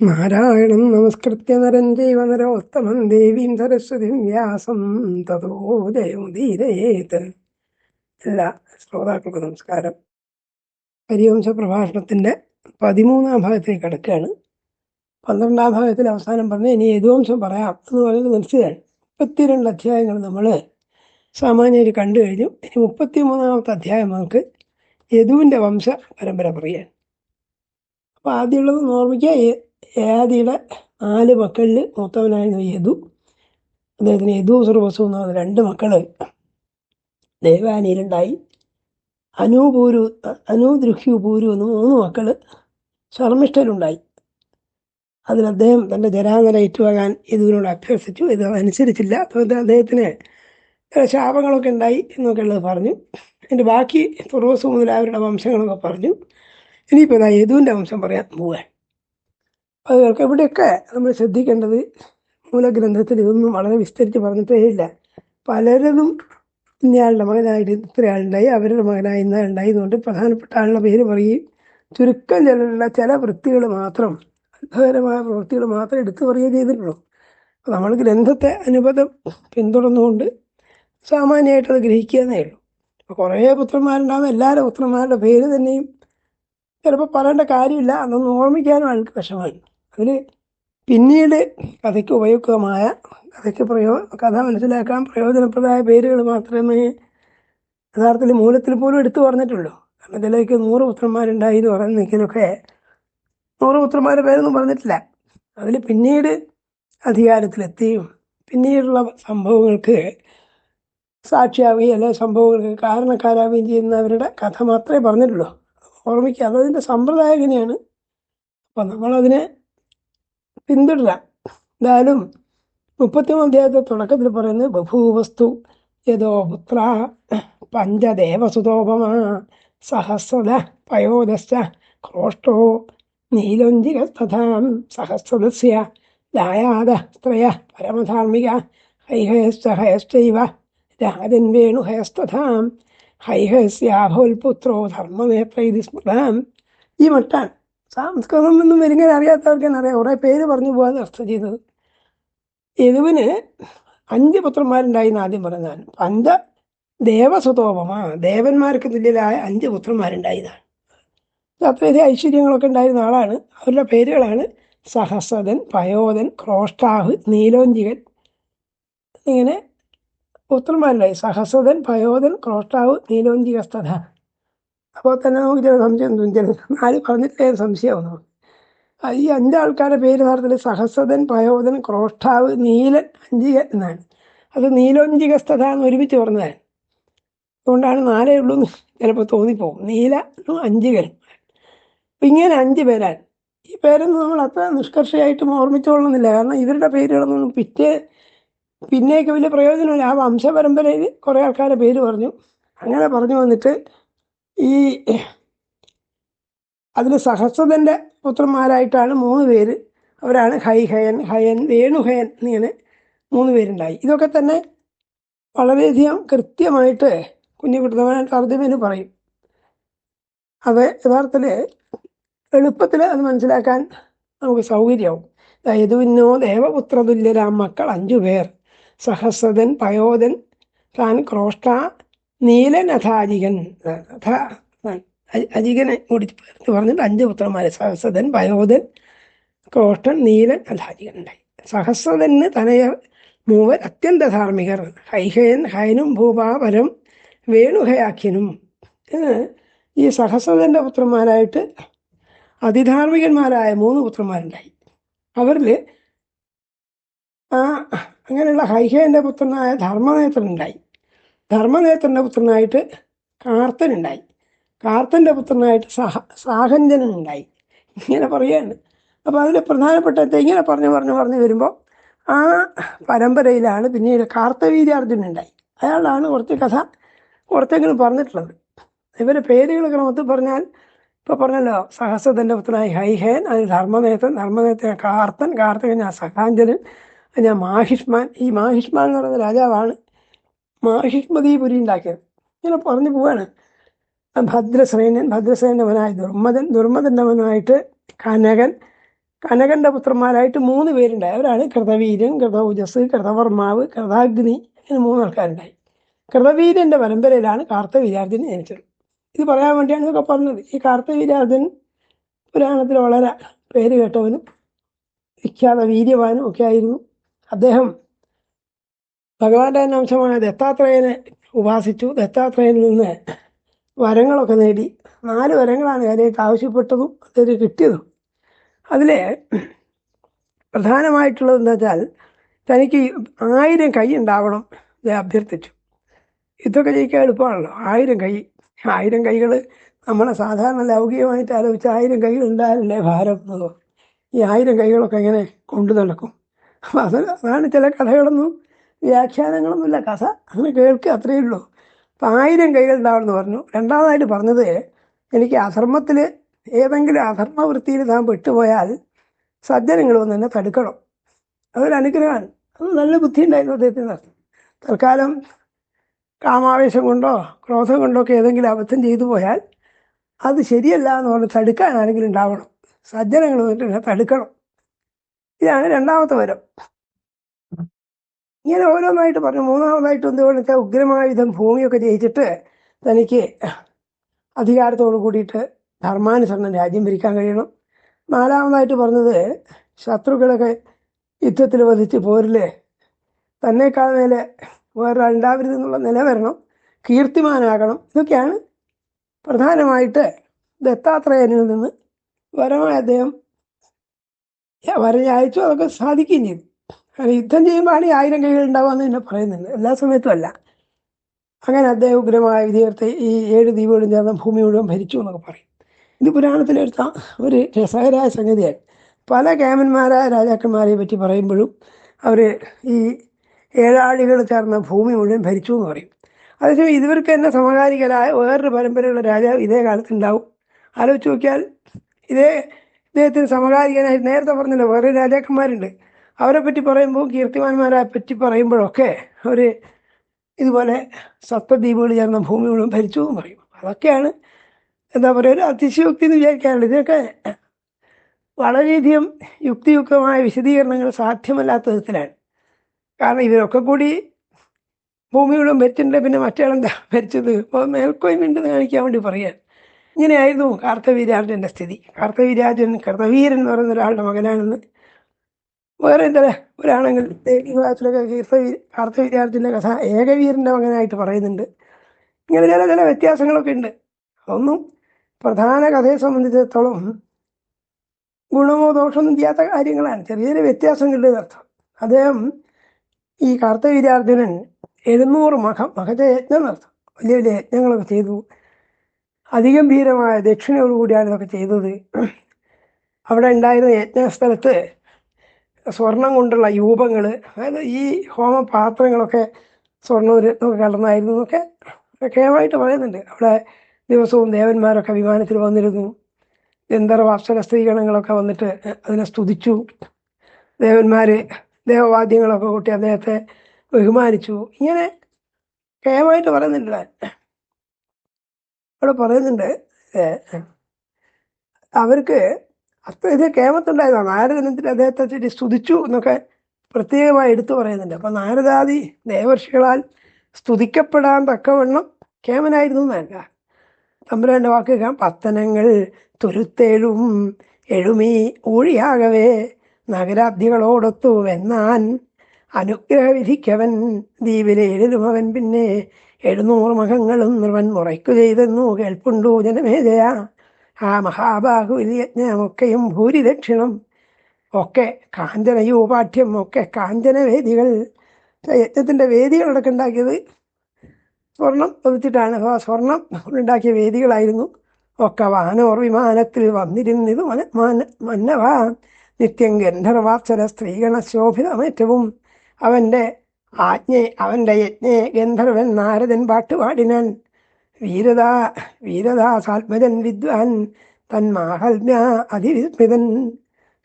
നാരായണം നമസ്കൃത്യ നരം ജൈവ നരോത്തമം ദേവീം സരസ്വതിം വ്യാസം തതോ ജയമുദീരയേത് എല്ലാ ശ്രോതാക്കൾക്കും നമസ്കാരം. ഹരിവംശ പ്രഭാഷണത്തിന്റെ പതിമൂന്നാം ഭാഗത്തേക്ക് കടക്കുകയാണ് പന്ത്രണ്ടാം ഭാഗത്തിൽ അവസാനം പറഞ്ഞ ഇനി യദുവംശം പറയാം എന്ന് പറയുന്നത് നിർത്തിയാണ് മുപ്പത്തിരണ്ട് അധ്യായങ്ങൾ നമ്മൾ സാമാന്യര് കണ്ടു കഴിഞ്ഞു. ഇനി മുപ്പത്തി മൂന്നാമത്തെ അധ്യായം നമുക്ക് യദുവിന്റെ വംശ പരമ്പര പറയാൻ. അപ്പോൾ ആദ്യമുള്ളത് ഓർമ്മിക്കുക യയാതിയുടെ നാല് മക്കളിൽ മൂത്തവനായിരുന്നു യദു. അദ്ദേഹത്തിന് യദു സർവസു എന്ന് രണ്ട് മക്കൾ ദേവാനിയിലുണ്ടായി അനൂപൂരു അനൂദ്രുഹ്യു പൂരു എന്ന് മൂന്ന് മക്കൾ ശർമ്മിഷ്ഠരുണ്ടായി. അതിൽ അദ്ദേഹം തന്റെ ജരാനര ഏറ്റുവാങ്ങാൻ യദുവിനോട് അഭ്യർത്ഥിച്ചു. ഇത് അനുസരിച്ചില്ല അതുകൊണ്ട് അദ്ദേഹത്തിന് ശാപങ്ങളൊക്കെ ഉണ്ടായി എന്നൊക്കെ ഉള്ളത് പറഞ്ഞു. എന്റെ ബാക്കി തുറവസു മുതൽ അവരുടെ വംശങ്ങളൊക്കെ പറഞ്ഞു. ഇനിയിപ്പോൾ ഇതാ യദുവിന്റെ വംശം പറയാൻ പോവാൻ അത് കേൾക്കാം ഇവിടെയൊക്കെ നമ്മൾ ശ്രദ്ധിക്കേണ്ടത് മൂലഗ്രന്ഥത്തിൽ ഇതൊന്നും വളരെ വിസ്തരിച്ച് പറഞ്ഞിട്ടേ ഇല്ല. പലരതും ഇന്നയാളുടെ മകനായിട്ട് ഇത്ര ആളുണ്ടായി അവരുടെ മകനായി ഇന്ന ഉണ്ടായി എന്നുകൊണ്ട് പ്രധാനപ്പെട്ട ആളുടെ പേര് പറയും. ചുരുക്കം ചിലരുടെ ചില വൃത്തികൾ മാത്രം അത്ഭുതകരമായ പ്രവൃത്തികൾ മാത്രം എടുത്തു പറയുകയും ചെയ്തിട്ടുള്ളൂ. അപ്പോൾ നമ്മൾ ഗ്രന്ഥത്തെ അനുബന്ധം പിന്തുടർന്നുകൊണ്ട് സാമാന്യമായിട്ട് അത് ഗ്രഹിക്കാന്നേ ഉള്ളൂ. അപ്പോൾ കുറേ പുത്രന്മാരുണ്ടാകുന്ന എല്ലാവരുടെ പുത്രന്മാരുടെ പേര് തന്നെയും ചിലപ്പോൾ പറയേണ്ട കാര്യമില്ല അതൊന്നും ഓർമ്മിക്കാനും ആൾക്ക് വിഷമാണ് അതിൽ പിന്നീട് കഥയ്ക്ക് ഉപയുക്തമായ കഥയ്ക്ക് പ്രയോ കഥ മനസ്സിലാക്കാൻ പ്രയോജനപ്രദമായ പേരുകൾ മാത്രമേ യഥാർത്ഥത്തിൽ മൂലത്തിൽ പോലും എടുത്തു പറഞ്ഞിട്ടുള്ളൂ. കാരണം ഇതിലേക്ക് നൂറ് പുത്രന്മാരുണ്ടായി എന്ന് പറയുന്നെങ്കിലൊക്കെ നൂറ് പുത്രന്മാരുടെ പേരൊന്നും പറഞ്ഞിട്ടില്ല. അതിൽ പിന്നീട് അധികാരത്തിലെത്തിയും പിന്നീടുള്ള സംഭവങ്ങൾക്ക് സാക്ഷിയാവുകയും അല്ലെ സംഭവങ്ങൾക്ക് കാരണക്കാരാവുകയും ചെയ്യുന്നവരുടെ കഥ മാത്രമേ പറഞ്ഞിട്ടുള്ളൂ. ഓർമ്മിക്കുക അതതിന്റെ സമ്പ്രദായം എങ്ങനെയാണ് അപ്പം നമ്മളതിനെ പിന്തുടരാം. എന്നാലും മുപ്പത്തിമൂന്ന് അധ്യായത്തെ തുടക്കത്തിൽ പറയുന്നത് ബഭൂവസ്തു യഥോ പുത്ര പഞ്ചദേവസുതോപമ സഹസ്രത പയോദശ്ച ക്രോഷ്ടോ നീലോഞ്ചികസ്തഥാം സഹസ്രദസ്യ ദായാദ സ്ത്രയ പരമധാർമ്മിക ഹൈഹയശ്ച ഹയശ്ചൈവ രാജൻ വേണുഹയസ്തഥാം ഹൈഹസ്യാഭോൽപുത്രോ ധർമ്മനേത്രൈതി സ്മൃതാം. ഈ മട്ടാൻ സംസ്കൃതം ഒന്നും വരിങ്ങനെ അറിയാത്തവർക്ക് തന്നെ അറിയാം. കുറേ പേര് പറഞ്ഞു പോകാൻ അർത്ഥം ചെയ്തത് യദുവിന് അഞ്ച് പുത്രന്മാരുണ്ടായി എന്ന് ആദ്യം പറഞ്ഞാൽ പഞ്ച ദേവസുതോപമ ദേവന്മാർക്ക് തുല്യരായ അഞ്ച് പുത്രന്മാരുണ്ടായതാണ് അത്രയധികം ഐശ്വര്യങ്ങളൊക്കെ ഉണ്ടായിരുന്ന ആളാണ്. അവരുടെ പേരുകളാണ് സഹസ്രതൻ പയോധൻ ക്രോഷ്ടാഹ് നീലോഞ്ചികൻ. ഇങ്ങനെ പുത്രന്മാരുണ്ടായി. സഹസ്രതൻ പയോധൻ ക്രോഷ്ടാവ് നീലോഞ്ചികസ്തഥ അപ്പോൾ തന്നെ നമുക്ക് ചില സംശയം തോന്നും ചില നാല് പറഞ്ഞിട്ടേ സംശയമാണ് ഈ അഞ്ചാൾക്കാരുടെ പേര് നടത്തിൽ സഹസ്രതൻ പയോധൻ ക്രോഷ്ടാവ് നീലൻ അഞ്ചിക എന്നാണ്. അത് നീലോഞ്ചികസ്തഥ എന്ന് ഒരുമിച്ച് പറഞ്ഞതാണ്. അതുകൊണ്ടാണ് നാലേ ഉള്ളൂ എന്ന് ചിലപ്പോൾ തോന്നിപ്പോകും. നീല അഞ്ചികൻ അപ്പം ഇങ്ങനെ അഞ്ച് പേരാണ്. ഈ പേരൊന്നും നമ്മൾ അത്ര നിഷ്കർഷയായിട്ടും ഓർമ്മിച്ചുകൊള്ളുന്നില്ല കാരണം ഇവരുടെ പേരുകളൊന്നും പിറ്റേ പിന്നെയൊക്കെ വലിയ പ്രയോജനമില്ല. ആ വംശപരമ്പരയിൽ കുറേ ആൾക്കാരുടെ പേര് പറഞ്ഞു. അങ്ങനെ പറഞ്ഞു വന്നിട്ട് ഈ അതിൽ സഹസ്രതന്റെ പുത്രന്മാരായിട്ടാണ് മൂന്ന് പേര്. അവരാണ് ഹൈഹയൻ ഹയൻ വേണുഹയൻ എന്നിങ്ങനെ മൂന്ന് പേരുണ്ടായി. ഇതൊക്കെ തന്നെ വളരെയധികം കൃത്യമായിട്ട് കുഞ്ഞുകുട്ടനായിട്ട് അർജുനന് പറയും. അത് യഥാർത്ഥത്തിൽ എളുപ്പത്തിൽ അത് മനസ്സിലാക്കാൻ നമുക്ക് സൗകര്യമാവും യദുവിനോ ദേവപുത്രതുല്യരാം മക്കൾ അഞ്ചു പേർ സഹസ്രതൻ പയോധൻ താൻ ക്രോഷ്ട നീലൻ അഥാജികൻ അഥ അജികനെ കൂടി പറഞ്ഞിട്ട് അഞ്ച് പുത്രന്മാരെ സഹസ്രതൻ വയോധൻ കോട്ടൻ നീലൻ അധാരികൻ ഉണ്ടായി സഹസ്രതന് തനയ മൂവർ അത്യന്ത ധാർമ്മികർ. ഹൈഹയൻ ഹയനും ഭൂപാപരം വേണുഹയാഖ്യനും. ഈ സഹസ്രതന്റെ പുത്രന്മാരായിട്ട് അതിധാർമ്മികന്മാരായ മൂന്ന് പുത്രന്മാരുണ്ടായി. അവരിൽ ആ അങ്ങനെയുള്ള ഹൈഹയന്റെ പുത്രനായ ധർമ്മനേത്രനുണ്ടായി. ധർമ്മനേത്രന്റെ പുത്രനായിട്ട് കാർത്തനുണ്ടായി. കാർത്തന്റെ പുത്രനായിട്ട് സഹ സാഹഞ്ജനുണ്ടായി ഇങ്ങനെ പറയുകയാണ്. അപ്പോൾ അതിൽ പ്രധാനപ്പെട്ട ഇങ്ങനെ പറഞ്ഞു പറഞ്ഞു പറഞ്ഞു വരുമ്പോൾ ആ പരമ്പരയിലാണ് പിന്നീട് കാർത്തവീര്യാർജുനുണ്ടായി അയാളാണ് കുറച്ച് കഥ കുറച്ചെങ്കിലും പറഞ്ഞിട്ടുള്ളത്. ഇവരുടെ പേരുകൾ ക്രമത്തിൽ പറഞ്ഞാൽ ഇപ്പോൾ പറഞ്ഞല്ലോ സഹസ്രതന്റെ പുത്രനായി ഹൈഹേൻ അത് ധർമ്മനേത്രൻ ധർമ്മനേത്രൻ കാർത്തൻ കാർത്തൻ ഞാൻ സഹാഞ്ജനൻ ഞാൻ മാഹിഷ്മാൻ. ഈ മാഹിഷ്മാൻ എന്ന് പറയുന്ന രാജാവാണ് മാഹിഷ്മതിപുരി ഉണ്ടാക്കിയത്. ഇങ്ങനെ പറഞ്ഞു പോവാണ്. ഭദ്രസേനൻ ഭദ്രസേനന്റെ മകനായ ദുർമദൻ ദുർമദന്റെ മകനായിട്ട് കനകൻ കനകന്റെ പുത്രന്മാരായിട്ട് മൂന്ന് പേരുണ്ടായി. അവരാണ് കൃതവീരൻ കൃതൗജസ് കൃതവർമാവ് കൃതാഗ്നി ഇങ്ങനെ മൂന്ന് ആൾക്കാരുണ്ടായി. കൃതവീരന്റെ പരമ്പരയിലാണ് കാർത്തവീരാർജൻ ജനിച്ചത്. ഇത് പറയാൻ വേണ്ടിയാണ് ഇതൊക്കെ പറഞ്ഞത്. ഈ കാർത്തവീരാർജൻ പുരാണത്തിൽ വളരെ പേര് കേട്ടവനും വിഖ്യാത വീര്യവാനും ഒക്കെ ആയിരുന്നു. അദ്ദേഹം ഭഗവാന്റെ തന്നെ അംശമായ ദത്താത്രേയനെ ഉപാസിച്ചു. ദത്താത്രേയനിൽ നിന്ന് വരങ്ങളൊക്കെ നേടി. നാല് വരങ്ങളാണ് കാര്യമായിട്ട് ആവശ്യപ്പെട്ടതും അതിന് കിട്ടിയതും. അതിലെ പ്രധാനമായിട്ടുള്ളത് എന്താ വെച്ചാൽ തനിക്ക് ആയിരം കൈ ഉണ്ടാവണം ഇത് അഭ്യർത്ഥിച്ചു. ഇതൊക്കെ ജയിക്കാൻ എളുപ്പമാണല്ലോ. ആയിരം കൈ. ആയിരം കൈകൾ നമ്മളെ സാധാരണ ലൗകികമായിട്ട് ആലോചിച്ച് ആയിരം കൈകൾ ഉണ്ടായാലല്ലേ ഭാരം ഈ ആയിരം കൈകളൊക്കെ എങ്ങനെ കൊണ്ടു നടക്കും? അപ്പം അത് അതാണ് ചില കഥകളൊന്നും വ്യാഖ്യാനങ്ങളൊന്നുമില്ല. കഥ അങ്ങനെ കേൾക്കുക അത്രയേ ഉള്ളൂ. അപ്പം ആയിരം കൈകൾ ഉണ്ടാവണമെന്ന് പറഞ്ഞു. രണ്ടാമതായിട്ട് പറഞ്ഞത് എനിക്ക് അധർമ്മത്തിൽ ഏതെങ്കിലും അധർമ്മ വൃത്തിയിൽ താൻ പെട്ടുപോയാൽ സജ്ജനങ്ങൾ വന്ന് എന്നെ തടുക്കണം. അതൊരു അനുഗ്രഹമാണ്. അത് നല്ല ബുദ്ധി ഉണ്ടായിരുന്നു അദ്ദേഹത്തിന്. തൽക്കാലം കാമാവേശം കൊണ്ടോ ക്രോധം കൊണ്ടോ ഒക്കെ ഏതെങ്കിലും അബദ്ധം ചെയ്തു പോയാൽ അത് ശരിയല്ല എന്ന് പറഞ്ഞ് തടുക്കാൻ ആരെങ്കിലും ഉണ്ടാവണം. സജ്ജനങ്ങൾ വന്നിട്ട് തടുക്കണം. ഇതാണ് രണ്ടാമത്തെ വരം. ഇങ്ങനെ ഓരോന്നായിട്ട് പറഞ്ഞു. മൂന്നാമതായിട്ട് എന്തുകൊണ്ട് ഉഗ്രമായ വിധം ഭൂമിയൊക്കെ ജയിച്ചിട്ട് തനിക്ക് അധികാരത്തോട് കൂടിയിട്ട് ധർമാനുസരണം രാജ്യം ഭരിക്കാൻ കഴിയണം. നാലാമതായിട്ട് പറഞ്ഞത് ശത്രുക്കളൊക്കെ യുദ്ധത്തിൽ വധിച്ച് പോരിൽ തന്നേക്കാൾ മേലെ വേറൊരാളുണ്ടാവരുത് എന്നുള്ള നില വരണം. കീർത്തിമാനാകണം. ഇതൊക്കെയാണ് പ്രധാനമായിട്ട് ദത്താത്രേയനിൽ നിന്ന് വരമായ അദ്ദേഹം. വരഞ്ഞയച്ചു. അതൊക്കെ സാധിക്കുകയും ചെയ്തു. കാരണം യുദ്ധം ചെയ്യുമ്പോഴാണ് ആയിരം കൈകൾ ഉണ്ടാവുകയെന്ന് തന്നെ പറയുന്നുണ്ട്. എല്ലാ സമയത്തും അല്ല. അങ്ങനെ അദ്ദേഹം ഉഗ്രമായ വിധിയർത്തെ ഈ ഏഴ് ദ്വീപുകളും ചേർന്ന ഭൂമി മുഴുവൻ ഭരിച്ചു എന്നൊക്കെ പറയും. ഇത് പുരാണത്തിലെടുത്ത ഒരു രസകരമായ സംഗതിയാണ് പല കേമന്മാരായ രാജാക്കന്മാരെ പറ്റി പറയുമ്പോഴും അവർ ഈ ഏഴാളികൾ ചേർന്ന ഭൂമി മുഴുവൻ ഭരിച്ചു എന്ന് പറയും. അതേസമയം ഇവർക്ക് തന്നെ സമകാലികരായ വേറൊരു പരമ്പരയുള്ള രാജാവ് ഇതേ കാലത്ത് ഉണ്ടാവും ആലോചിച്ച് നോക്കിയാൽ ഇതേ ഇദ്ദേഹത്തിന് സമകാലികനായി നേരത്തെ പറഞ്ഞല്ലോ വേറെ രാജാക്കന്മാരുണ്ട്. അവരെ പറ്റി പറയുമ്പോൾ കീർത്തിമാന്മാരെ പറ്റി പറയുമ്പോഴൊക്കെ അവർ ഇതുപോലെ സപ്തദ്വീപുകൾ ചേർന്ന ഭൂമി മുഴുവൻ ഭരിച്ചു എന്ന് പറയും. അതൊക്കെയാണ് എന്താ പറയുക ഒരു അതിശയോക്തി എന്ന് വിചാരിക്കാനുള്ളത് ഇതിനൊക്കെ വളരെയധികം യുക്തിയുക്തമായ വിശദീകരണങ്ങൾ സാധ്യമല്ലാത്ത വിധത്തിലാണ്. കാരണം ഇവരൊക്കെ കൂടി ഭൂമി മുഴുവൻ ഭരിച്ചിട്ടുണ്ട് പിന്നെ മറ്റേളെന്താ ഭരിച്ചത്? അപ്പോൾ മേൽക്കോയ്മുണ്ടെന്ന് കാണിക്കാൻ വേണ്ടി പറയാൻ. ഇങ്ങനെയായിരുന്നു കാർത്തവീരാജന്റെ സ്ഥിതി. കാർത്തവീരാജൻ കർത്തവീരൻ എന്ന് പറയുന്ന ഒരാളുടെ മകനാണെന്ന് വേറെ എന്താ ഒരാണെങ്കിൽ കാർത്തവീരാജന്റെ കഥ ഏകവീരന്റെ മകനായിട്ട് പറയുന്നുണ്ട്. ഇങ്ങനെ ചില ചില വ്യത്യാസങ്ങളൊക്കെ ഉണ്ട്. അതൊന്നും പ്രധാന കഥയെ സംബന്ധിച്ചിടത്തോളം ഗുണമോ ദോഷമൊന്നും ചെയ്യാത്ത കാര്യങ്ങളാണ്. ചെറിയ ചെറിയ വ്യത്യാസങ്ങളുടെ അർത്ഥം. അദ്ദേഹം ഈ കാർത്തവീരാർജുനൻ എഴുന്നൂറ് മഖ മഖജയജ്ഞം നടത്തും. വലിയ വലിയ യജ്ഞങ്ങളൊക്കെ ചെയ്തു. അതിഗംഭീരമായ ദക്ഷിണയോടുകൂടിയാണ് ഇതൊക്കെ ചെയ്തത്. അവിടെ ഉണ്ടായിരുന്ന യജ്ഞ യജ്ഞസ്ഥലത്ത് സ്വർണം കൊണ്ടുള്ള യൂപങ്ങൾ അതായത് ഈ ഹോമപാത്രങ്ങളൊക്കെ സ്വർണമൊക്കെ കലർന്നായിരുന്നു എന്നൊക്കെ കേമായിട്ട് പറയുന്നുണ്ട്. അവിടെ ദിവസവും ദേവന്മാരൊക്കെ വിമാനത്തിൽ വന്നിരുന്നു. ഗന്ധർവാപ്സര സ്ത്രീഗണങ്ങളൊക്കെ വന്നിട്ട് അതിനെ സ്തുതിച്ചു. ദേവന്മാർ ദേവവാദ്യങ്ങളൊക്കെ കൂട്ടി അദ്ദേഹത്തെ ബഹുമാനിച്ചു. ഇങ്ങനെ കേമായിട്ട് പറയുന്നുണ്ട് അവിടെ പറയുന്നുണ്ട് അവർക്ക് അത്രയധികം കേമത്തുണ്ടായതാണ് നാരദനത്തിൽ അദ്ദേഹത്തെ ചൊല്ലി സ്തുതിച്ചു എന്നൊക്കെ പ്രത്യേകമായി എടുത്തു പറയുന്നുണ്ട്. അപ്പം നാരദാദി ദേവർഷികളാൽ സ്തുതിക്കപ്പെടാൻ തക്കവണ്ണം കേമനായിരുന്നു എന്നല്ല തമ്പുരാന്റെ വാക്ക് കേൾക്കാം. പത്തനങ്ങൾ തുരുത്തേഴും എഴുമി ഊഴിയാകവേ. നഗരാബ്ദികളോടൊത്തു വെന്നാൻ അനുഗ്രഹവിധിക്കവൻ ദ്വീപിലെ എഴുതുമവൻ പിന്നെ എഴുന്നൂറ് മകങ്ങളും നിർവൻ മുറയ്ക്കു ചെയ്തെന്നു കേൾപ്പുണ്ടു ജനമേജയ. ആ മഹാബാഹുവിൽ യജ്ഞമൊക്കെയും ഭൂരിദക്ഷിണം. ഒക്കെ കാഞ്ചനയൂപാഠ്യം ഒക്കെ കാഞ്ചനവേദികൾ. യജ്ഞത്തിന്റെ വേദികളടക്കം ഉണ്ടാക്കിയത് സ്വർണം പതിച്ചിട്ടാണ് ആ സ്വർണം ഉണ്ടാക്കിയ വേദികളായിരുന്നു. ഒക്കെ വാനോർ വിമാനത്തിൽ വന്നിരുന്നത് മന മാന മന്നവാ. നിത്യം ഗന്ധർവാത്സര സ്ത്രീഗണ ശോഭിതമേറ്റവും. അവന്റെ ആജ്ഞ അവന്റെ യജ്ഞെ ഗന്ധർവൻ നാരദൻ പാട്ടുപാടിനാൻ. വീരതാ വീരദാസാത്മജൻ വിദ്വാൻ തൻ മാഹൽമ്യ അതിവിസ്മിതൻ.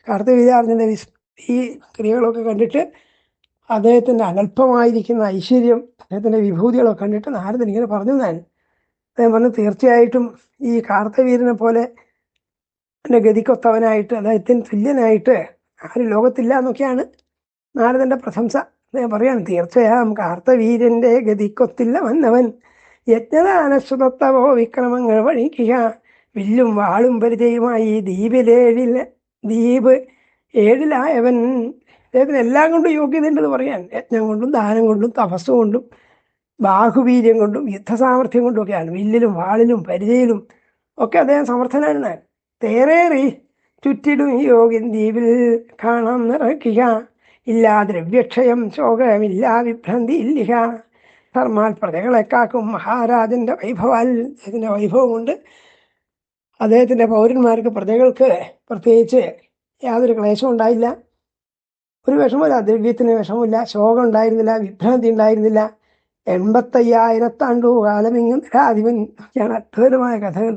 കാർത്തവീരാർജന്റെ വിസ് ഈ ക്രിയകളൊക്കെ കണ്ടിട്ട് അദ്ദേഹത്തിന്റെ അനൽപ്പമായിരിക്കുന്ന ഐശ്വര്യം അദ്ദേഹത്തിന്റെ വിഭൂതികളൊക്കെ കണ്ടിട്ട് നാരദൻ ഇങ്ങനെ പറഞ്ഞു ഞാൻ. അദ്ദേഹം പറഞ്ഞു തീർച്ചയായിട്ടും ഈ കാർത്തവീരനെ പോലെ എന്റെ ഗതിക്കൊത്തവനായിട്ട് അദ്ദേഹത്തിന് തുല്യനായിട്ട് ആരും ലോകത്തില്ല എന്നൊക്കെയാണ് നാരദന്റെ പ്രശംസ. അദ്ദേഹം പറയാണ് തീർച്ചയായും കാർത്തവീരന്റെ ഗതിക്കൊത്തില്ല വന്നവൻ. യജ്ഞദാനശ്രുതത്തവോ വിക്രമങ്ങൾ വഴിക്കുക. വില്ലും വാളും പരിചയമായി ദ്വീപിലേഴിൽ ദ്വീപ് ഏഴിലായവൻ. അദ്ദേഹത്തിന് എല്ലാം കൊണ്ടും യോഗ്യതയുണ്ടെന്ന് പറയാൻ. യജ്ഞം കൊണ്ടും ദാനം കൊണ്ടും തപസ് കൊണ്ടും ബാഹുവീര്യം കൊണ്ടും യുദ്ധസാമർഥ്യം കൊണ്ടും ഒക്കെയാണ്. വില്ലിലും വാളിലും പരിചയിലും ഒക്കെ അദ്ദേഹം സമർത്ഥനാണ് തേറേറി ചുറ്റിടും ഈ യോഗ്യൻ ദ്വീപിൽ കാണാൻ നിറയ്ക്കുക. ഇല്ലാ ദ്രവ്യക്ഷയം ശോകമില്ല വിഭ്രാന്തി ഇല്ലിക ധർമാൽ പ്രജകളെ കാക്കും മഹാരാജന്റെ വൈഭവാൽ അദ്ദേഹത്തിന്റെ വൈഭവം കൊണ്ട് അദ്ദേഹത്തിന്റെ പൗരന്മാർക്ക് പ്രജകൾക്ക് പ്രത്യേകിച്ച് യാതൊരു ക്ലേശവും ഉണ്ടായില്ല. ഒരു വിഷമമില്ല ദ്രവ്യത്തിന് വിഷമമില്ല ശോകം ഉണ്ടായിരുന്നില്ല വിഭ്രാന്തി ഉണ്ടായിരുന്നില്ല. എൺപത്തയ്യായിരത്താണ്ടു കാലം ഇങ്ങ് നിരാധിപൻ ഒക്കെയാണ് അത്ഭുതമായ കഥകൾ.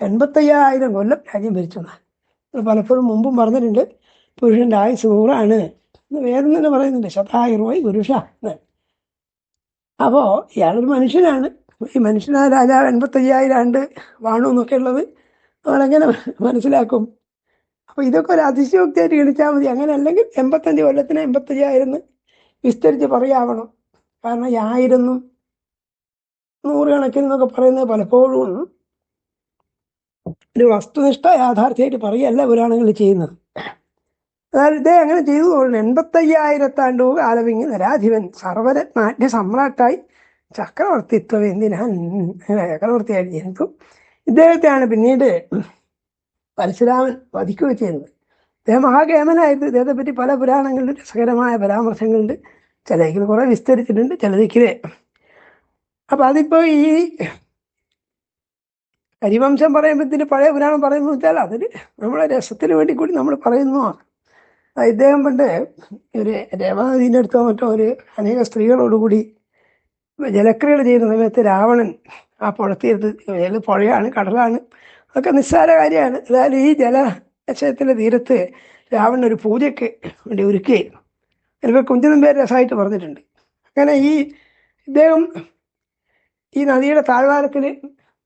എൺപത്തയ്യായിരം കൊല്ലം രാജ്യം ഭരിച്ചു പലപ്പോഴും മുമ്പും പറഞ്ഞിട്ടുണ്ട്. പുരുഷന്റെ ആയുസ് നൂറാണ് വേദന വേദം തന്നെ പറയുന്നുണ്ട്. ശതായുർവായി പുരുഷ എന്ന് അപ്പോൾ ഇയാളൊരു മനുഷ്യനാണ്. ഈ മനുഷ്യനാ രാജാവ് എൺപത്തയ്യായിരം ആണ്ട് വാണു എന്നൊക്കെ ഉള്ളത് നമ്മളെങ്ങനെ മനസ്സിലാക്കും? അപ്പോൾ ഇതൊക്കെ ഒരു അതിശയോക്തിയായിട്ട് ഗണിച്ചാൽ മതി. അങ്ങനെ അല്ലെങ്കിൽ എൺപത്തഞ്ച് കൊല്ലത്തിന് എൺപത്തയ്യായിരം എന്ന് വിസ്തരിച്ച് പറയാവണം. കാരണം ഈ ആയിരന്നും നൂറുകണക്കിന് എന്നൊക്കെ പറയുന്നത് പലപ്പോഴും ഒരു വസ്തുനിഷ്ഠ യാഥാർത്ഥ്യമായിട്ട് പറയുകയല്ല പുരാണങ്ങളിൽ ചെയ്യുന്നത്. അതായത് ഇതേ അങ്ങനെ ചെയ്തു തോന്നുന്നു എൺപത്തയ്യായിരത്താണ്ടു കാലവിങ് നരാധിപൻ സർവരത്നാട്യ സമ്രാട്ടായി ചക്രവർത്തിത്വം എന്തിനാ? ചക്രവർത്തിയായിരുന്നു എന്തും ഇദ്ദേഹത്തെയാണ് പിന്നീട് പരശുരാമൻ വധിക്കുകയും ചെയ്യുന്നത്. ഇദ്ദേഹം മഹാകേമനായിരുന്നു. ഇദ്ദേഹത്തെ പറ്റി പല പുരാണങ്ങളിലും രസകരമായ പരാമർശങ്ങളുണ്ട്. ചിലതിൽ കുറെ വിസ്തരിച്ചിട്ടുണ്ട് ചിലതിക്കിൽ അപ്പൊ അതിപ്പോ ഈ ഹരിവംശം പറയുമ്പോഴത്തേന് പഴയ പുരാണം പറയുമ്പോൾ വെച്ചാൽ അതിന് നമ്മളെ രസത്തിന് വേണ്ടി കൂടി നമ്മൾ പറയുന്നതാണ്. ഇദ്ദേഹം പണ്ട് ഒരു രേവാദീന്റെ അടുത്തോ മറ്റോ ഒരു അനേക സ്ത്രീകളോടുകൂടി ജലക്രിയകൾ ചെയ്യുന്ന സമയത്ത് രാവണൻ ആ പുഴത്തീരത്ത് ഏത് പുഴയാണ് കടലാണ് അതൊക്കെ നിസ്സാര കാര്യമാണ്. അതായത് ഈ ജലാശയത്തിന്റെ തീരത്ത് രാവണൻ ഒരു പൂജയ്ക്ക് വേണ്ടി ഒരുക്കുകയായിരുന്നു. ചിലപ്പോൾ കുഞ്ചനും പേര് രസമായിട്ട് പറഞ്ഞിട്ടുണ്ട്. അങ്ങനെ ഈ ഇദ്ദേഹം ഈ നദിയുടെ താഴ്വാരത്തിൽ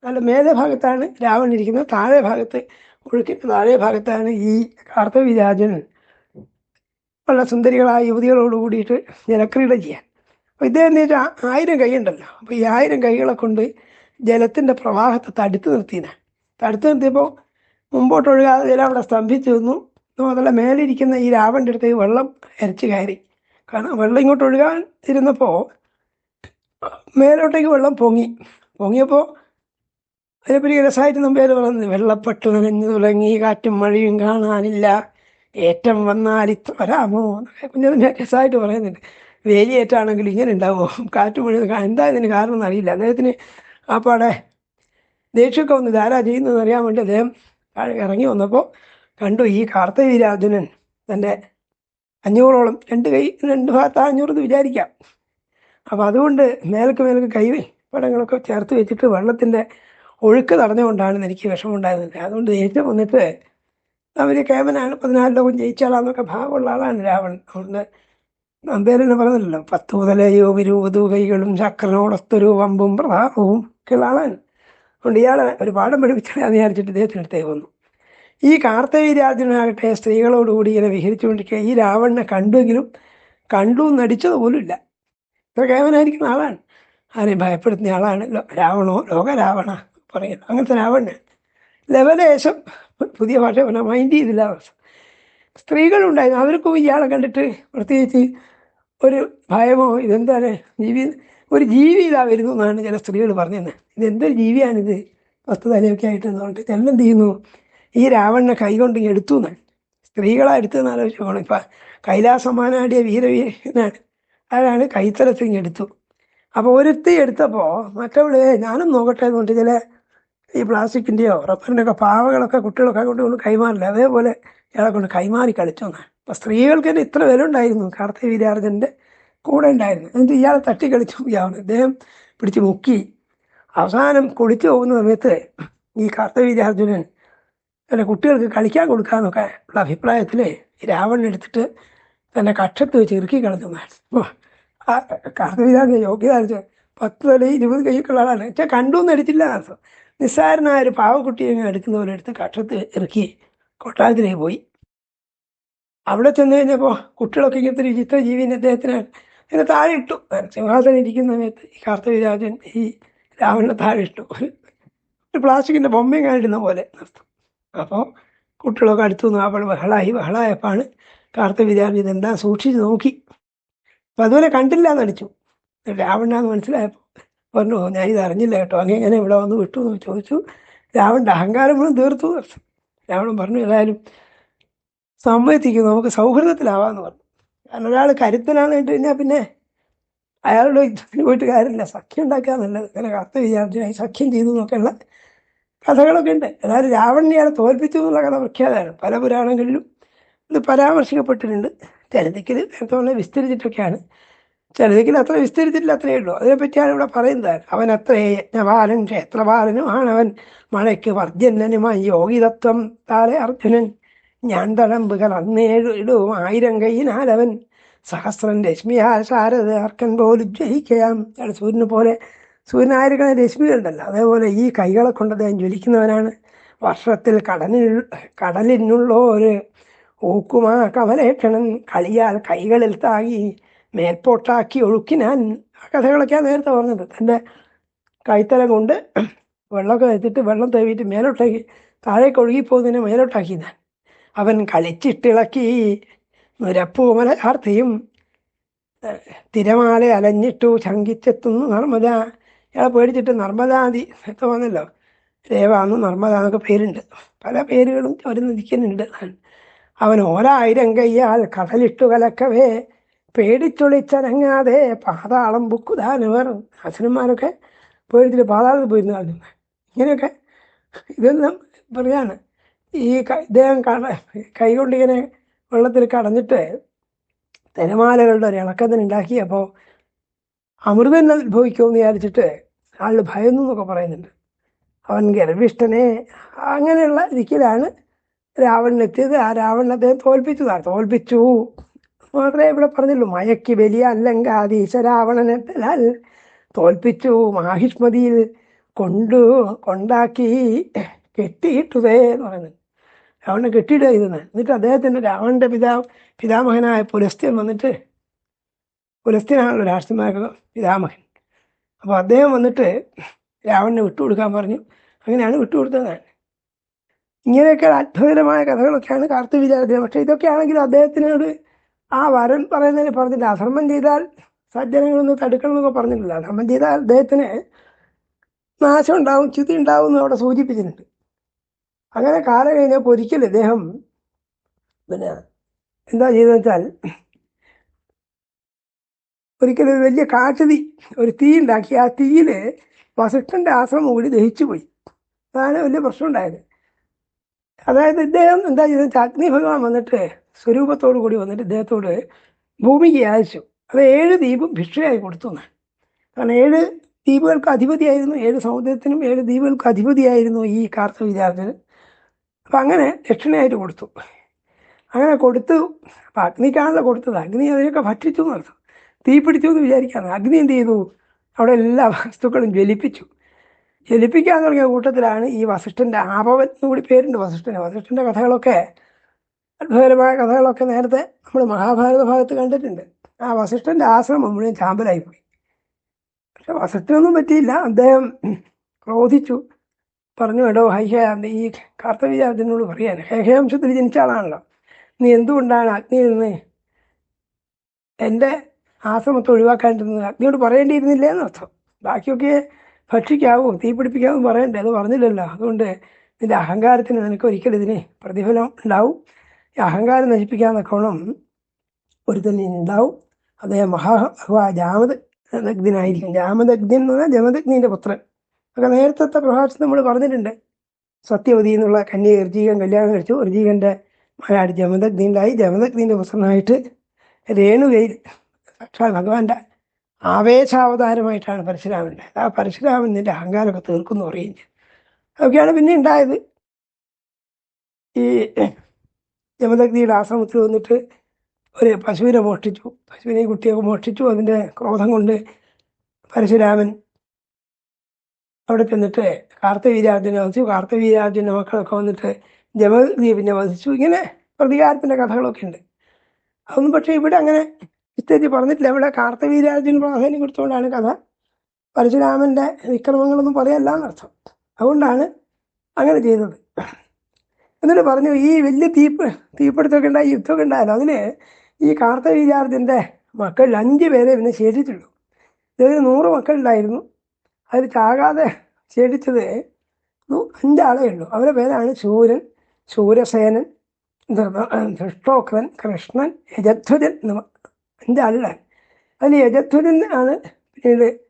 നല്ല മേലെ ഭാഗത്താണ് രാവണൻ ഇരിക്കുന്നത്. താഴെ ഭാഗത്ത് ഒഴുക്കിന്റെ താഴെ ഭാഗത്താണ് ഈ കാർത്തവിരാജൻ വളരെ സുന്ദരികളായ യുവതികളോട് കൂടിയിട്ട് ജലക്രീഡ ചെയ്യാൻ. അപ്പോൾ ഇദ്ദേഹം ആയിരം കൈയുണ്ടല്ലോ. അപ്പോൾ ഈ ആയിരം കൈകളെ കൊണ്ട് ജലത്തിന്റെ പ്രവാഹത്തെ തടുത്ത് നിർത്തിയതാണ്. തടുത്ത് നിർത്തിയപ്പോൾ മുമ്പോട്ട് ഒഴുകാതെ ജലം അവിടെ സ്തംഭിച്ചു നിന്നു. അതുപോലെ മേലിരിക്കുന്ന ഈ രാവന്റെ അടുത്തേക്ക് വെള്ളം അരച്ച് കയറി. കാരണം വെള്ളം ഇങ്ങോട്ട് ഒഴുകാൻ ഇരുന്നപ്പോൾ മേലോട്ടേക്ക് വെള്ളം പൊങ്ങി. പൊങ്ങിയപ്പോൾ അതിനെപ്പറ്റി രസമായിട്ട് നമ്പേര് പറഞ്ഞു വെള്ളപ്പെട്ട് നനഞ്ഞു തുടങ്ങി കാറ്റും മഴയും കാണാനില്ല. ഏറ്റം വന്നാൽ ഇത്ര വരാമോ പിന്നെ കുഞ്ഞതിന്റെ രസമായിട്ട് പറയുന്നുണ്ട്. വേലിയേറ്റാണെങ്കിൽ ഇങ്ങനെ ഉണ്ടാവുമോ കാറ്റ് മഴയും എന്താ ഇതിന് കാരണം എന്നറിയില്ല അദ്ദേഹത്തിന് ആ പാടെ ദേഷ്യമൊക്കെ ഒന്ന് ധാരാ ചെയ്യുന്നതെന്ന് അറിയാൻ വേണ്ടി അദ്ദേഹം ഇറങ്ങി വന്നപ്പോൾ കണ്ടു ഈ കാർത്തവീരാർജുനൻ തന്റെ അഞ്ഞൂറോളം രണ്ട് കൈ രണ്ട് ഭാഗത്ത് അഞ്ഞൂറ് എന്ന് വിചാരിക്കാം. അപ്പോൾ അതുകൊണ്ട് മേലക്ക് മേലക്ക് കൈ പടങ്ങളൊക്കെ ചേർത്ത് വെച്ചിട്ട് വെള്ളത്തിന്റെ ഒഴുക്ക് തടഞ്ഞുകൊണ്ടാണ് എനിക്ക് ഉണ്ടായിരുന്നത്. അതുകൊണ്ട് ദേഷ്യം വന്നിട്ട് അവർ കേമനാണ് പതിനാല് ലോകം ജയിച്ചാളാന്നൊക്കെ ഭാവമുള്ള ആളാണ് രാവണൻ അതുകൊണ്ട് നമ്പേരെന്നെ പറഞ്ഞല്ലോ പത്ത് മുതലയോ വിരൂപതു കൈകളും ചക്രനോടൊത്തൊരു വമ്പും പ്രതാപവും ഒക്കെയുള്ള ആളാണ്. അതുകൊണ്ട് ഇയാളെ ഒരു പാഠം പഠിപ്പിച്ചാൽ വിചാരിച്ചിട്ട് ഇദ്ദേഹത്തിനടുത്തേക്ക് വന്നു. ഈ കാർത്തവീരാജനാകട്ടെ സ്ത്രീകളോടുകൂടി ഇങ്ങനെ വിഹരിച്ചുകൊണ്ടിരിക്കുക ഈ രാവണനെ കണ്ടുവെങ്കിലും കണ്ടു നടിച്ചത് പോലുമില്ല ഇത്ര കേവനായിരിക്കുന്ന ആളാണ്. ആരെയും ഭയപ്പെടുത്തുന്ന ആളാണ് രാവണോ ലോകരാവണ പറയുന്നത്. അങ്ങനത്തെ രാവണ ലവലേശം പുതിയ ഭാഷ പറഞ്ഞാൽ മൈൻഡ് ചെയ്തില്ല. സ്ത്രീകളുണ്ടായിരുന്നു. അവർക്കും ഇയാളെ കണ്ടിട്ട് പ്രത്യേകിച്ച് ഒരു ഭയമോ ഇതെന്താണ് ജീവി ഒരു ജീവി ഇതാ വരുന്നു എന്നാണ് ചില സ്ത്രീകൾ പറഞ്ഞത് ഇതെന്തൊരു ജീവിയാണിത്? വസ്തുതലയൊക്കെ തലയൊക്കെ ആയിട്ട് എന്ന് പറഞ്ഞിട്ട് ചെല്ലം ചെയ്യുന്നു ഈ രാവണനെ കൈകൊണ്ട് എടുത്തു എന്നാണ്. സ്ത്രീകളാ എടുത്തതെന്ന് ആലോചിച്ച് പോകണം ഇപ്പം കൈലാസമാനാടിയ വീരവീരനാണ് അതാണ് എടുത്തു. അപ്പോൾ ഒരുത്തി എടുത്തപ്പോൾ മറ്റവൾ ഞാനും നോക്കട്ടെ എന്ന് പറഞ്ഞിട്ട് ചില ഈ പ്ലാസ്റ്റിക്കിന്റെയോ റബ്ബറിന്റെ ഒക്കെ പാവകളൊക്കെ കുട്ടികളൊക്കെ കൊണ്ട് കൊണ്ട് കൈമാറില്ല. അതേപോലെ ഇയാളെ കൊണ്ട് കൈമാറി കളിച്ചു എന്നാണ്. അപ്പം സ്ത്രീകൾക്ക് തന്നെ ഇത്ര വില ഉണ്ടായിരുന്നു. കാർത്തികവീരാർജന്റെ കൂടെ ഉണ്ടായിരുന്നു. എന്നിട്ട് ഇയാളെ തട്ടി കളിച്ചു ഇയാൾ അദ്ദേഹം പിടിച്ച് മുക്കി. അവസാനം കുളിച്ചു പോകുന്ന സമയത്ത് ഈ കാർത്തവീരാർജുനൻ അല്ല കുട്ടികൾക്ക് കളിക്കാൻ കൊടുക്കാമെന്നൊക്കെ ഉള്ള അഭിപ്രായത്തിൽ രാവണൻ എടുത്തിട്ട് തന്നെ കക്ഷത്ത് വെച്ച് ഇറുക്കി കളഞ്ഞു. ആ കാർത്തവീരാർജുന യോഗ്യത വെച്ചാൽ പത്ത് തല ഇരുപത് കൈക്കുള്ള ആളാണ്. വെച്ചാൽ കണ്ടു എന്ന് എടുത്തില്ല. എന്നർത്ഥം നിസ്സാരനായ ഒരു പാവക്കുട്ടിയെ എടുക്കുന്ന പോലെ എടുത്ത് കക്ഷത്ത് ഇറക്കി കൊട്ടാരത്തിലേക്ക് പോയി. അവിടെ ചെന്ന് കഴിഞ്ഞപ്പോൾ കുട്ടികളൊക്കെ ഇങ്ങനത്തെ ഒരു വിചിത്ര ജീവിനെ അദ്ദേഹത്തിന് അതിനെ താഴെ ഇട്ടു. സിംഹാസനം ഇരിക്കുന്ന സമയത്ത് ഈ കാർത്തവിരാജൻ ഈ രാവണനെ താഴെ ഇട്ടു. ഒരു പ്ലാസ്റ്റിക്കിന്റെ ബൊമ്മയും കാണിടുന്ന പോലെ നിർത്തും. അപ്പോൾ കുട്ടികളൊക്കെ അടുത്തു നിന്ന് അവൾ ബഹളായി. ബഹളായപ്പോഴാണ് കാർത്തവിരാജൻ ഇതെന്താ സൂക്ഷിച്ച് നോക്കി. അപ്പം അതുപോലെ കണ്ടില്ല എന്നടിച്ചു രാവണാന്ന് മനസ്സിലായപ്പോൾ പറഞ്ഞു ഞാൻ ഇത് അറിഞ്ഞില്ല കേട്ടോ. അങ്ങനെ ഇവിടെ വന്ന് വിട്ടു എന്ന് ചോദിച്ചു. രാവണന്റെ അഹങ്കാരം മുഴുവൻ തീർത്തു രാവണൻ പറഞ്ഞു ഏതായാലും സമ്മതിക്കും. നമുക്ക് സൗഹൃദത്തിലാവാന്ന് പറഞ്ഞു. കാരണം ഒരാൾ കരുത്തനാണ് കേട്ട് കഴിഞ്ഞാൽ പിന്നെ അയാളുടെ യുദ്ധത്തിന് പോയിട്ട് കാര്യമില്ല. സഖ്യം ഉണ്ടാക്കുക എന്നുള്ളത് അങ്ങനെ കത്ത് വിചാരിച്ചു സഖ്യം ചെയ്തു എന്നൊക്കെയുള്ള കഥകളൊക്കെ ഉണ്ട്. ഏതായാലും രാവണനെയാണ് തോൽപ്പിച്ചു എന്നുള്ള കഥ പ്രഖ്യാതമാണ് പല പുരാണങ്ങളിലും ഇത് പരാമർശിക്കപ്പെട്ടിട്ടുണ്ട്. ചരിതയ്ക്ക് നേരത്തെ വിസ്തരിച്ചിട്ടൊക്കെയാണ്. ചിലതിക്കിൽ അത്ര വിസ്തരിച്ചിട്ടില്ല അത്രയേ ഉള്ളൂ. അതിനെപ്പറ്റിയാണ് ഇവിടെ പറയുന്നത്. അവൻ അത്രേ യജ്ഞപാലൻ ക്ഷേത്രപാലനുമാണ് അവൻ മഴയ്ക്ക് വർജന്യനുമായി യോഗിതത്വം താരെ അർജുനൻ. ഞാൻ തഴമ്പുകൾ അന്നേഴു ഇടും ആയിരം കൈയിനാലവൻ. സഹസ്രം രശ്മിയാൽ ശാരദ അർക്കൻ പോലും ജ്വലിക്കാം. സൂര്യനെ പോലെ സൂര്യനായിരിക്കുന്ന രശ്മികളുണ്ടല്ലോ അതേപോലെ ഈ കൈകളെ കൊണ്ട് അദ്ദേഹം ജ്വലിക്കുന്നവനാണ്. വർഷത്തിൽ കടലിൽ കടലിനുള്ള ഒരു ഊക്കുമാ കമലേക്ഷണൻ കളിയാൽ കൈകളിൽ താങ്ങി മേൽപോട്ടാക്കി ഒഴുക്കിനാൻ ആ കഥകളൊക്കെയാണ് നേരത്തെ പറഞ്ഞത്. തന്റെ കൈത്തല കൊണ്ട് വെള്ളമൊക്കെ വെച്ചിട്ട് വെള്ളം തേവിയിട്ട് മേലോട്ടാക്കി താഴേക്ക് ഒഴുകിപ്പോകുന്നതിനെ മേലോട്ടാക്കി ഞാൻ. അവൻ കളിച്ചിട്ടിളക്കി നുരപ്പൂമല ആർത്തിയും തിരമാല അലഞ്ഞിട്ടു ശങ്കിച്ചെത്തുന്നു നർമ്മദ. ഇയാളെ പേടിച്ചിട്ട് നർമ്മദാതി നേരത്തെ വന്നല്ലോ രേവാന്ന് നർമ്മദ എന്നൊക്കെ പേരുണ്ട്. പല പേരുകളും ഒരു നിൽക്കുന്നുണ്ട് അവൻ ഓരായിരം കയ്യാൽ കടലിട്ടു കലക്കവേ. പേടിച്ചൊളിച്ചനങ്ങാതെ പാതാളം ബുക്കുദാനവർ അച്ഛനന്മാരൊക്കെ പേടിച്ചിട്ട് പാതാളത്തിൽ പോയിരുന്നു കളഞ്ഞു ഇങ്ങനെയൊക്കെ ഇതെല്ലാം പറയാണ്. ഈ ഇദ്ദേഹം കട കൈകൊണ്ടിങ്ങനെ വെള്ളത്തിൽ കടഞ്ഞിട്ട് തിരമാലകളുടെ ഒരു ഇളക്കം തന്നെ ഉണ്ടാക്കിയപ്പോൾ അമൃതൻ ഉത്ഭവിക്കുമെന്ന് വിചാരിച്ചിട്ട് ആൾ ഭയന്നു എന്നൊക്കെ പറയുന്നുണ്ട്. അവൻ ഗർഭിഷ്ഠനെ അങ്ങനെയുള്ള രീതിയിലാണ് രാവണനെത്തിയത് ആ രാവണൻ അദ്ദേഹം തോൽപ്പിച്ചു തോൽപ്പിച്ചു. മാത്രമേ ഇവിടെ പറഞ്ഞുള്ളൂ. മയക്കി വലിയ അല്ലങ്കാതി രാവണനെ ബലാൽ തോൽപ്പിച്ചു. മാഹിഷ്മതിയിൽ കൊണ്ടു കൊണ്ടാക്കി കെട്ടിയിട്ടുതേ എന്ന് പറയുന്നത്. രാവണനെ കെട്ടിയിടുക ഇതെന്ന് എന്നിട്ട് അദ്ദേഹത്തിന്റെ രാവണന്റെ പിതാ പിതാമഹനായ പുലസ്ത്യൻ വന്നിട്ട് പുലസ്ത്യനാണല്ലോ രാഷ്ട്രമാരുടെ പിതാമഹൻ. അപ്പോൾ അദ്ദേഹം വന്നിട്ട് രാവണനെ വിട്ടുകൊടുക്കാൻ പറഞ്ഞു. അങ്ങനെയാണ് വിട്ടുകൊടുത്തത്. ഇങ്ങനെയൊക്കെ അത്ഭുതകരമായ കഥകളൊക്കെയാണ് കാർത്തി വിചാരത്തിൽ പക്ഷേ ഇതൊക്കെയാണെങ്കിലും അദ്ദേഹത്തിനോട് ആ വരം പറയുന്നതിന് പറഞ്ഞില്ല. അധർമ്മം ചെയ്താൽ സജ്ജനങ്ങളൊന്ന് തടുക്കണം എന്നൊക്കെ പറഞ്ഞിട്ടില്ല. അധർമ്മം ചെയ്താൽ അദ്ദേഹത്തിന് നാശം ഉണ്ടാവും ചുതി ഉണ്ടാവും എന്ന് അവിടെ സൂചിപ്പിച്ചിട്ടുണ്ട്. അങ്ങനെ കാലം കഴിഞ്ഞപ്പോൾ ഒരിക്കൽ ഇദ്ദേഹം പിന്നെ എന്താ ചെയ്തതെന്ന് വെച്ചാൽ ഒരിക്കലും ഒരു വലിയ കാട്ടുതീ ഒരു തീ ഉണ്ടാക്കി. ആ തീയിൽ വസിഷ്ഠന്റെ ആശ്രമം കൂടി ദഹിച്ചു പോയി അതാണ് വലിയ പ്രശ്നം ഉണ്ടായത്. അതായത് ഇദ്ദേഹം എന്താ ചെയ്തത് വെച്ചാൽ അഗ്നി ഭഗവാൻ വന്നിട്ട് സ്വരൂപത്തോടു കൂടി വന്നിട്ട് ഇദ്ദേഹത്തോട് ഭൂമിക്ക് യാചിച്ചു അത് ഏഴ് ദ്വീപും ഭിക്ഷയായി കൊടുത്തു എന്നാണ്. കാരണം ഏഴ് ദ്വീപുകൾക്ക് അധിപതിയായിരുന്നു ഏഴ് സമുദ്രത്തിനും ഏഴ് ദ്വീപുകൾക്ക് അധിപതിയായിരുന്നു ഈ കാർത്ത വിചാരത്തിന് അപ്പം അങ്ങനെ ദക്ഷിണയായിട്ട് കൊടുത്തു. അങ്ങനെ കൊടുത്തു. അപ്പം അഗ്നിക്കാണല്ലോ കൊടുത്തത്. അഗ്നി അതിനൊക്കെ ഭക്ഷിച്ചു എന്നർത്ഥം തീ പിടിച്ചു എന്ന് വിചാരിക്കാന്ന് അഗ്നി എന്ത് ചെയ്തു? അവിടെ എല്ലാ വസ്തുക്കളും ജ്വലിപ്പിച്ചു. ജ്വലിപ്പിക്കാൻ തുടങ്ങിയ കൂട്ടത്തിലാണ് ഈ വസിഷ്ഠന്റെ ആപവൻ എന്നുകൂടി പേരുണ്ട് വസിഷ്ഠന്. വസിഷ്ഠന്റെ കഥകളൊക്കെ അത്ഭുതകരമായ കഥകളൊക്കെ നേരത്തെ നമ്മൾ മഹാഭാരത ഭാഗത്ത് കണ്ടിട്ടുണ്ട്. ആ വസിഷ്ഠന്റെ ആശ്രമം മുഴുവൻ ചാമ്പലായിപ്പോയി. പക്ഷെ വസിഷ്ഠനൊന്നും പറ്റിയില്ല. അദ്ദേഹം ക്രോധിച്ചു. പറഞ്ഞു എടോ ഹൈഹയാന്ത ഈ കാർത്തവ്യാജനോട് പറയാൻ ഹൈഹയംശത്തിൽ ജനിച്ച ആളാണല്ലോ. നീ എന്തുകൊണ്ടാണ് അഗ്നിയിൽ നിന്ന് എന്റെ ആശ്രമത്തെ ഒഴിവാക്കാണ്ടിരുന്നത്? അഗ്നിയോട് പറയേണ്ടിയിരുന്നില്ല എന്നർത്ഥം ബാക്കിയൊക്കെ ഭക്ഷിക്കാവൂ തീ പിടിപ്പിക്കാവും പറയണ്ടേ? അത് പറഞ്ഞില്ലല്ലോ. അതുകൊണ്ട് നിന്റെ അഹങ്കാരത്തിന് നിനക്ക് ഒരിക്കലും ഇതിന് പ്രതിഫലം ഉണ്ടാവും. അഹങ്കാരം നശിപ്പിക്കാൻ ഗുണം ഒരു തന്നെ ഉണ്ടാവും അദ്ദേഹം മഹാ ജാമദഗ്നായിരിക്കും. ജാമദഗ്നൻ എന്ന് പറഞ്ഞാൽ ജമദഗ്നിന്റെ പുത്രൻ. ഒക്കെ നേരത്തെ പ്രഭാഷണം നമ്മൾ പറഞ്ഞിട്ടുണ്ട്. സത്യവതി എന്നുള്ള കന്യ ഋജീകൻ കല്യാണം കഴിച്ചു. ഋജീകന്റെ മകനായിട്ട് ജമദഗ്നി ഉണ്ടായി ജമദഗ്നിന്റെ പുത്രനായിട്ട് രേണുകയിൽ സാക്ഷാൽ ഭഗവാന്റെ ആവേശാവതാരമായിട്ടാണ് പരശുരാമന്റെ ആ പരശുരാമൻ നിന്റെ അഹങ്കാരമൊക്കെ തീർക്കുന്നു പറയുന്നത് അതൊക്കെയാണ് പിന്നെ ഉണ്ടായത്. ഈ ജമദഗ്നിയുടെ ആശ്രമത്തിൽ വന്നിട്ട് ഒരു പശുവിനെ മോഷ്ടിച്ചു. പശുവിനെ കുട്ടിയൊക്കെ മോഷ്ടിച്ചു. അതിന്റെ ക്രോധം കൊണ്ട് പരശുരാമൻ അവിടെ ചെന്നിട്ട് കാർത്തവീരാജനെ വധിച്ചു കാർത്തവീരാജന്റെ മക്കളൊക്കെ വന്നിട്ട് ജമദ്വീപിനെ വധിച്ചു. ഇങ്ങനെ പ്രതികാരത്തിന്റെ കഥകളൊക്കെ ഉണ്ട്. അതൊന്നും പക്ഷേ ഇവിടെ അങ്ങനെ വിസ്തരിച്ച് പറഞ്ഞിട്ടില്ല. ഇവിടെ കാർത്തവീരാജന് പ്രാധാന്യം കൊടുത്തുകൊണ്ടാണ് കഥ. പരശുരാമന്റെ വിക്രമങ്ങളൊന്നും പറയല്ല എന്നർത്ഥം. അതുകൊണ്ടാണ് അങ്ങനെ ചെയ്തത്. എന്നിട്ട് പറഞ്ഞു ഈ വലിയ തീപ്പ് തീപ്പിടുത്തമൊക്കെ ഉണ്ടായി യുദ്ധമൊക്കെ ഉണ്ടായാലും അതിന് ഈ കാർത്തവീര്യാർജന്റെ മക്കളിൽ അഞ്ച് പേരെ പിന്നെ ശേഷിച്ചുള്ളൂ ഇതിൽ നൂറ് മക്കളുണ്ടായിരുന്നു. അതിൽ ചാകാതെ ശേഷിച്ചത് അഞ്ചാളേ ഉള്ളൂ. അവരുടെ പേരാണ് ശൂരൻ ശൂരസേനൻ ധൃഷ്ടോക്രൻ കൃഷ്ണൻ യജധ്വജൻ എന്ന് പ- അഞ്ചാളിലാണ്. അതിൽ യജധ്വജൻ ആണ് പിന്നീട്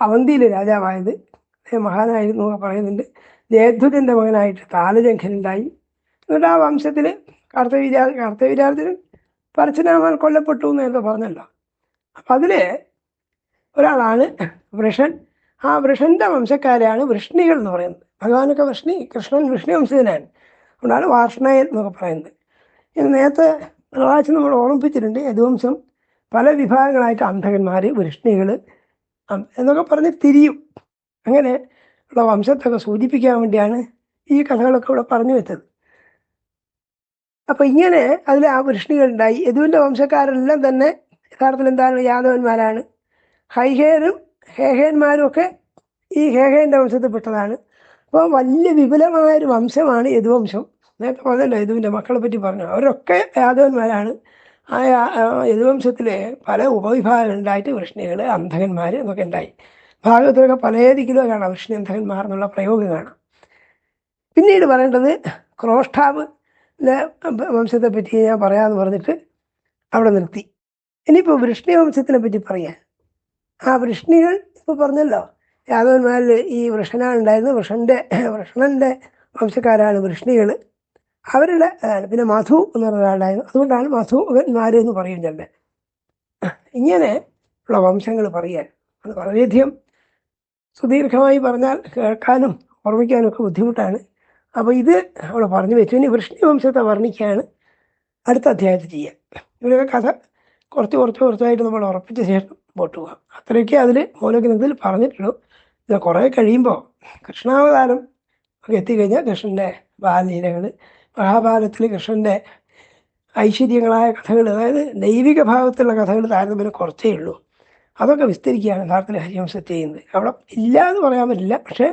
അവന്തിയിൽ രാജാവായത്. മഹാനായിരുന്നു പറയുന്നുണ്ട്. ജയധ്വജന്റെ മകനായിട്ട് താലജംഘനുണ്ടായി എന്നിട്ട് ആ വംശത്തിൽ കാർത്തവീരാ കർത്തവിചാരത്തിൽ പരശുരാമൻ കൊല്ലപ്പെട്ടു എന്ന് നേരത്തെ പറഞ്ഞല്ലോ. അപ്പം അതിൽ ഒരാളാണ് വൃഷൻ. ആ വൃഷന്റെ വംശക്കാരെയാണ് വൃഷ്ണികൾ എന്ന് പറയുന്നത്. ഭഗവാനൊക്കെ വൃഷ്ണി കൃഷ്ണൻ വൃഷ്ണി വംശജനാണ്. അതുകൊണ്ടാണ് വാർഷ്ണയൻ എന്നൊക്കെ പറയുന്നത്. ഇനി നേരത്തെ പ്രാവശ്യം നമ്മൾ ഓർമ്മിപ്പിച്ചിട്ടുണ്ട് യദുവംശം പല വിഭാഗങ്ങളായിട്ട് അന്ധകന്മാർ വൃഷ്ണികൾ എന്നൊക്കെ പറഞ്ഞ് തിരിയും. അങ്ങനെ ഉള്ള വംശത്തൊക്കെ സൂചിപ്പിക്കാൻ വേണ്ടിയാണ് ഈ കഥകളൊക്കെ ഇവിടെ പറഞ്ഞു വെച്ചത്. അപ്പം ഇങ്ങനെ അതിൽ ആ വൃഷ്ണികളുണ്ടായി യദുവിന്റെ വംശക്കാരെല്ലാം തന്നെ യഥാർത്ഥത്തിൽ എന്താണ്? യാദവന്മാരാണ്. ഹൈഹേനും ഹേഹേന്മാരും ഒക്കെ ഈ ഹേഹേന്റെ വംശത്തിൽപ്പെട്ടതാണ് അപ്പോൾ വലിയ വിപുലമായൊരു വംശമാണ് യദുവംശം നേരത്തെ പറഞ്ഞല്ലോ യദുവിന്റെ മക്കളെ പറ്റി പറഞ്ഞു. അവരൊക്കെ യാദവന്മാരാണ്. ആ യദുവംശത്തിലെ പല ഉപവിഭാഗങ്ങളുണ്ടായിട്ട് വൃഷ്ണികൾ അന്ധകന്മാർ എന്നൊക്കെ ഉണ്ടായി. ഭാഗത്തിലൊക്കെ പല ദിക്കിലും കാണാം വൃഷ്ണി അന്ധകന്മാർ എന്നുള്ള പ്രയോഗം കാണാം. പിന്നീട് പറയേണ്ടത് ക്രോഷ്ടാവ് വംശത്തെ പറ്റി ഞാൻ പറയാമെന്ന് പറഞ്ഞിട്ട് അവിടെ നിർത്തി. ഇനിയിപ്പോൾ വൃഷ്ണി വംശത്തിനെ പറ്റി പറയാൻ. ആ വൃഷ്ണികൾ ഇപ്പോൾ പറഞ്ഞല്ലോ യാദവന്മാരിൽ ഈ വൃഷനാണ് ഉണ്ടായിരുന്നത് വൃഷന്റെ വൃഷണന്റെ വംശക്കാരാണ് വൃഷ്ണികൾ അവരുടെ പിന്നെ മധു എന്ന് പറഞ്ഞ ഒരാളുണ്ടായിരുന്നു അതുകൊണ്ടാണ് മധുവന്മാർ എന്ന് പറയും ചെല്ലേ ഇങ്ങനെ ഉള്ള വംശങ്ങൾ പറയാൻ. അത് വളരെയധികം സുദീർഘമായി പറഞ്ഞാൽ കേൾക്കാനും ഓർമ്മിക്കാനും ഒക്കെ ബുദ്ധിമുട്ടാണ്. അപ്പോൾ ഇത് അവിടെ പറഞ്ഞു വെച്ചു. ഇനി വൃഷ്ണി വംശത്തെ വർണിക്കുകയാണ് അടുത്ത അധ്യായത്തിൽ ചെയ്യാം. ഇവിടെയൊക്കെ കഥ കുറച്ച് കുറച്ച് കുറച്ചായിട്ട് നമ്മൾ ഉറപ്പിച്ച ശേഷം പോട്ട് പോകാം. അത്രയൊക്കെ അതിൽ മൂലഗ്രന്ഥത്തിൽ പറഞ്ഞിട്ടുള്ളൂ. ഇത് കുറേ കഴിയുമ്പോൾ കൃഷ്ണാവതാരം ഒക്കെ എത്തിക്കഴിഞ്ഞാൽ കൃഷ്ണന്റെ ബാലലീലകൾ മഹാഭാരതത്തിൽ കൃഷ്ണന്റെ ഐശ്വര്യങ്ങളായ കഥകൾ അതായത് ദൈവിക ഭാവത്തിലുള്ള കഥകൾ താരതമ്യം കുറച്ചേ ഉള്ളൂ. അതൊക്കെ വിസ്തരിക്കുകയാണ് യഥാർത്ഥത്തിൽ ഹരിവംശത്ത് ചെയ്യുന്നത്. അവിടെ ഇല്ല എന്ന് പറയാൻ പറ്റില്ല. പക്ഷേ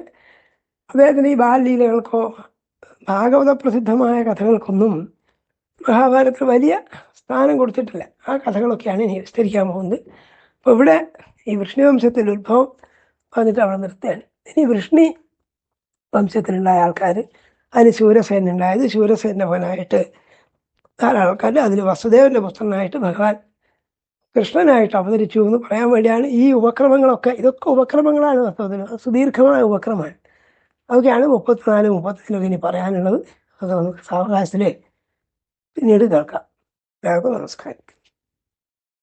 അദ്ദേഹത്തിന് ഈ ബാലലീലകൾക്കോ ഭാഗവത പ്രസിദ്ധമായ കഥകൾക്കൊന്നും മഹാഭാരതത്തിൽ വലിയ സ്ഥാനം കൊടുത്തിട്ടില്ല. ആ കഥകളൊക്കെയാണ് ഇനി വിസ്തരിക്കാൻ പോകുന്നത്. അപ്പോൾ ഇവിടെ ഈ വൃഷ്ണി വംശത്തിന്റെ ഉത്ഭവം വന്നിട്ട് അവിടെ നിർത്തുകയാണ് ഇനി വൃഷ്ണി വംശത്തിലുണ്ടായ ആൾക്കാർ അതിന് ശൂരസേന ഉണ്ടായത് ശൂരസേന്റെ മകനായിട്ട് ധാരാളം ആൾക്കാർ അതിൽ വസുദേവന്റെ പുത്രനായിട്ട് ഭഗവാൻ കൃഷ്ണനായിട്ട് അവതരിച്ചു എന്ന് പറയാൻ വേണ്ടിയാണ് ഈ ഉപക്രമങ്ങളൊക്കെ. ഇതൊക്കെ ഉപക്രമങ്ങളാണ് സുദീർഘമായ ഉപക്രമമാണ്. അതൊക്കെയാണ് മുപ്പത്തിനാല് മുപ്പത്തഞ്ചിലൊക്കെ ഇനി പറയാനുള്ളത്. അത് നമുക്ക് സാവകാശത്തിൽ പിന്നീട് കേൾക്കാം. എല്ലാവർക്കും നമസ്കാരം.